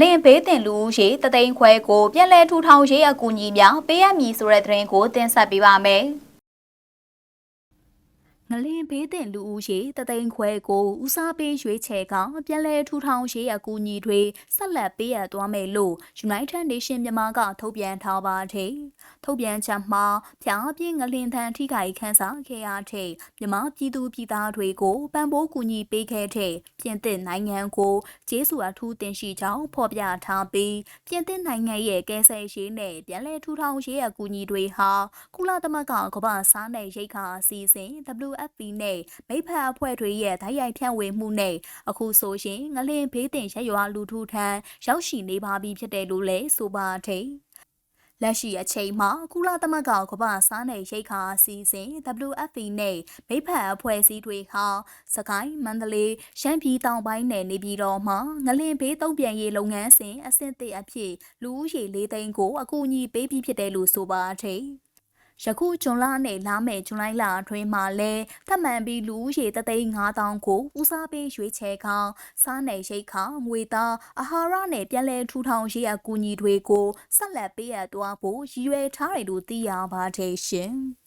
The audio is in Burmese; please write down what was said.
လင်ဘေးတင်လူဦးရေတသိန်းခွဲကိုပြန်လည်ထူထောင်ရေးအကူအညီများပေးရမည်ဆိုတဲ့သတင်းကိုတင်ဆက်ပေးပါမယ်။ငလင်ဘေးတင်လူဦးရေတသိန်းခွဲကိုဦးစားပေးရွေးချယ်ကပြန်လည်ထူထောင်ရေးအကူအညီတွေဆက်လက်ပေးရသွားမယ်လို့ United Nation မြန်မာကထုတ်ပြန်ထားပါတယ်။ ထုတ်ပြန်ချက်မှာဖျားပြင်းငလင်ထန်ထိခိုက်ခန်းစားခဲ့ရတဲ့မြန်မာပြည်သူပြည်သားတွေကိုပံ့ပိုးကူညီပေးခဲ့တဲ့ပြင်သစ်နိုင်ငံကိုကျေးဇူးအထူးတင်ရှိကြောင်းဖော်ပြထားပြီးပြင်သစ်နိုင်ငံရဲ့ကယ်ဆယ်ရေးနဲ့ပြန်လည်ထူထောင်ရေးအကူအညီတွေဟာကုလသမဂ္ဂကမ္ဘာစားနယ်ရိတ်ခါအစီအစဉ် WFP နဲ့မိဖက်အဖွဲ့တွေရဲ့ဓာတ်ရိုက်ဖြန့်ဝေမှုနဲ့အခုဆိုရင်ငလင်ဘေးတင်ရက်ရွာလူထုထံရောက်ရှိနေပါပြီဖြစ်တယ်လို့လည်းဆိုပါတယ်။ လက်ရှိအချိန်မှာကုလသမဂ္ဂကမ္ဘာစားနယ်ရိတ်ခါအစီအစဉ် WFP နဲ့မိဖက်အဖွဲ့အစည်းတွေဟာစကိုင်းမန္တလေးရှမ်းပြည်တောင်ပိုင်းနယ်နေပြည်တော်မှာငလင်ဘေးတုံ့ပြန်ရေးလုပ်ငန်းစဉ်အဆင့်သစ်အဖြစ်လူဦးရေ၄သိန်းကိုအကူအညီပေးပြီးဖြစ်တယ်လို့ဆိုပါတယ်။ ယခုဇွန်လနဲ့လာမယ့်ဇူလိုင်လအတွင်းမှာလဲထပ်မံပြီးလူဦးရေတသိန်း9000ကိုဦးစားပေးရွေးချယ်ခေါစားနယ်ရိတ်ခငွေသားအာဟာရနဲ့ပြည်လဲထူထောင်ရေးအကူအညီတွေကိုဆက်လက်ပေးအပ်သွားဖို့ရည်ရွယ်ထားတယ်လို့သိရပါတယ်ရှင်။